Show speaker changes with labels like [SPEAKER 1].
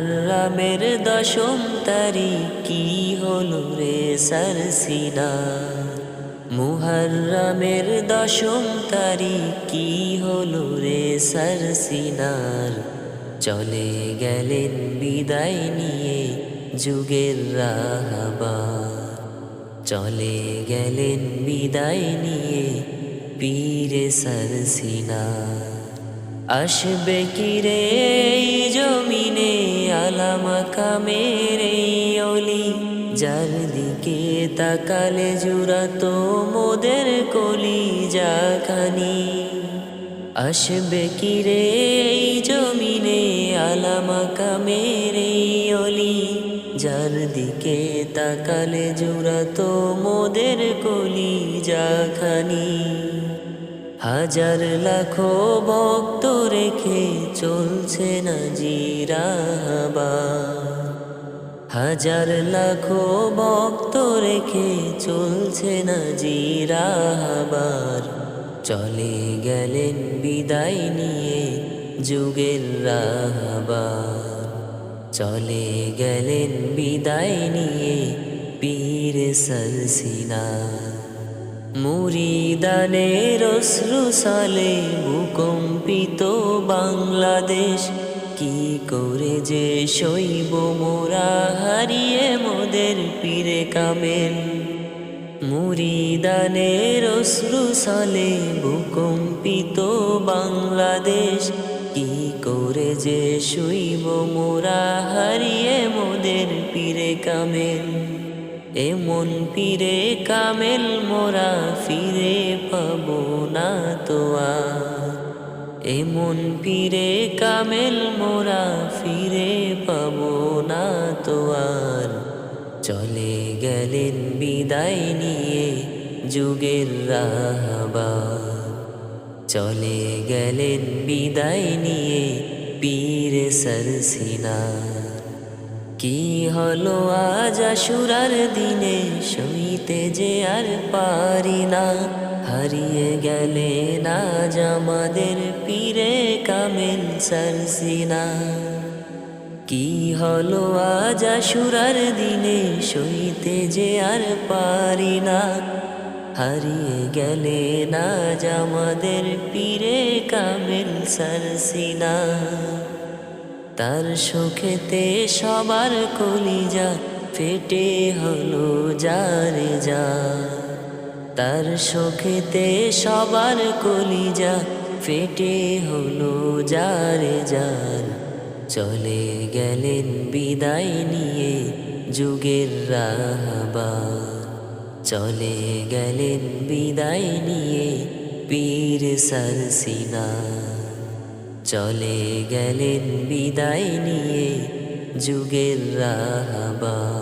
[SPEAKER 1] মুহররমের দশম তারিখ কি হলো রে সরসিনা? মুহররমের দশম তারিখ কি হলো রে সরসিনার? চলে গেলেন বিদায় নিয়ে যুগের রাহবার চলে গেলেন বিদায় নিয়ে পীরে সরসিনা আসবে কি রে জমিনে? আলামা কামের অলি। যার দিকে তাকালে জুড়াতো মোদের কলি জাখানি আসবে কি রে জমিনে? আলামা কামের অলি। যার দিকে তাকালে জুড়াতো মোদের কলি জাখানি হাজার লাখো ভক্ত রেখে চলছে না জিরাবা হাজার লাখো ভক্ত রেখে চলছে না জিরাবার চলে গেলেন বিদায় নিয়ে যুগের রাহবার। চলে গেলেন বিদায় নিয়ে পীর সরসিনা মুরিদানের সালে ভূকম্পিত বাংলাদেশ। কি করে যে শৈব মোরা হারিয়ে মোদের পীরে কামেন মুরিদানের সালে ভূকম্পিত বাংলাদেশ। কি করে যে শৈব মোরা হারিয়ে মোদের পীরে কামেল। এমন পীরে কামেল মোরা ফিরে পাব না তো এমন পীরে কামেল মোরা ফিরে পাব না তো আর। চলে গেলেন বিদায় নিয়ে যুগের রাহবার চলে গেলেন বিদায় নিয়ে পীর সরসিনা কি হলো আজ আশুরার দিনে? সইতে যে আর পারি না। হারিয়ে গেলে না আমাদের পীরে কামেল সরসিনা কি হলো আজ আশুরার দিনে? সইতে যে আর পারি না। হারিয়ে গেলে না আমাদের পীরে কামেল সরসিনা তার সুখেতে সবার কলিজা ফেটে হলো যারে যা। তার সুখেতে সবার কলিজা ফেটে হলো যারে যার। চলে গেলেন বিদায় নিয়ে যুগের রাহবার চলে গেলেন বিদায় নিয়ে পীর সরসিনা। চলে গেলেন বিদায় নিয়ে যুগের রাহবা।